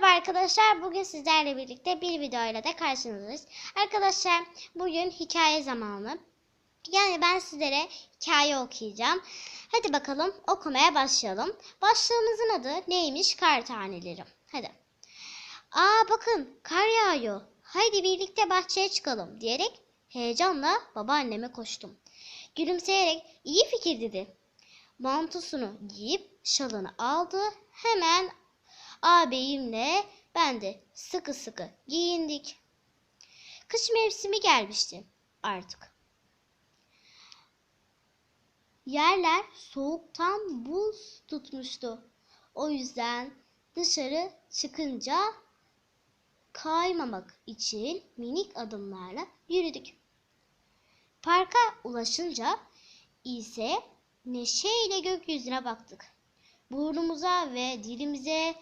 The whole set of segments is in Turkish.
Merhaba arkadaşlar. Bugün sizlerle birlikte bir videoyla da karşınızdayız. Arkadaşlar bugün hikaye zamanı. Yani ben sizlere hikaye okuyacağım. Hadi bakalım okumaya başlayalım. Başlığımızın adı neymiş? Kar taneleri. Hadi. Aa bakın kar yağıyor. Haydi birlikte bahçeye çıkalım diyerek heyecanla babaanneme koştum. Gülümseyerek iyi fikir dedi. Mantosunu giyip şalını aldı. Hemen ağabeyimle ben de sıkı sıkı giyindik. Kış mevsimi gelmişti artık. Yerler soğuktan buz tutmuştu. O yüzden dışarı çıkınca kaymamak için minik adımlarla yürüdük. Parka ulaşınca ise neşeyle gökyüzüne baktık. Burnumuza ve dilimize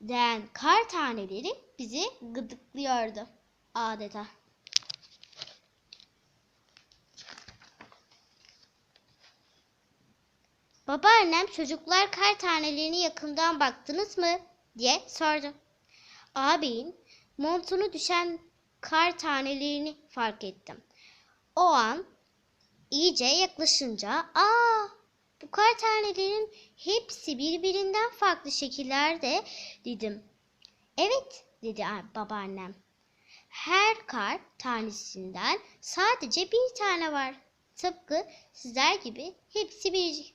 değen kar taneleri bizi gıdıklıyordu adeta. Babaannem çocuklar kar tanelerini yakından baktınız mı diye sordu. Ağabeyin montunu düşen kar tanelerini fark ettim. O an iyice yaklaşınca aa bu kar tanelerinin hepsi birbirinden farklı şekillerde dedim. Evet dedi babaannem. Her kar tanesinden sadece bir tane var. Tıpkı sizler gibi hepsi bir.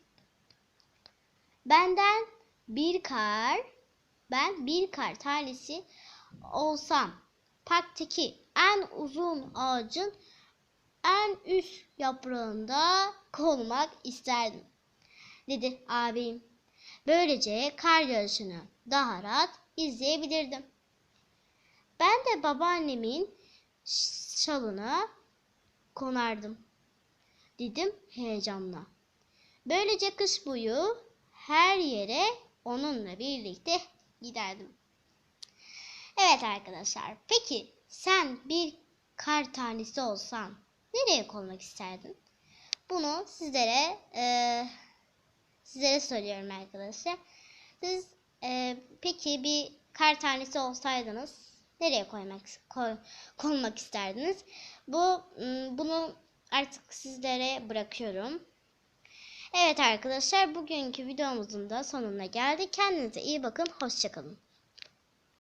Benden bir kar, ben bir kar tanesi olsam parktaki en uzun ağacın en üst yaprağında konmak isterdim dedi abim. Böylece kar yağışını daha rahat izleyebilirdim. Ben de babaannemin şalına konardım. Dedim heyecanla. Böylece kış boyu her yere onunla birlikte giderdim. Evet arkadaşlar. Peki sen bir kar tanesi olsan nereye konmak isterdin? Bunu sizlere eee sizlere soruyorum arkadaşlar. Siz e, peki bir kar tanesi olsaydınız nereye koymak koy, konmak isterdiniz? Bu bunu artık sizlere bırakıyorum. Evet arkadaşlar bugünkü videomuzun da sonuna geldik. Kendinize iyi bakın. Hoşçakalın.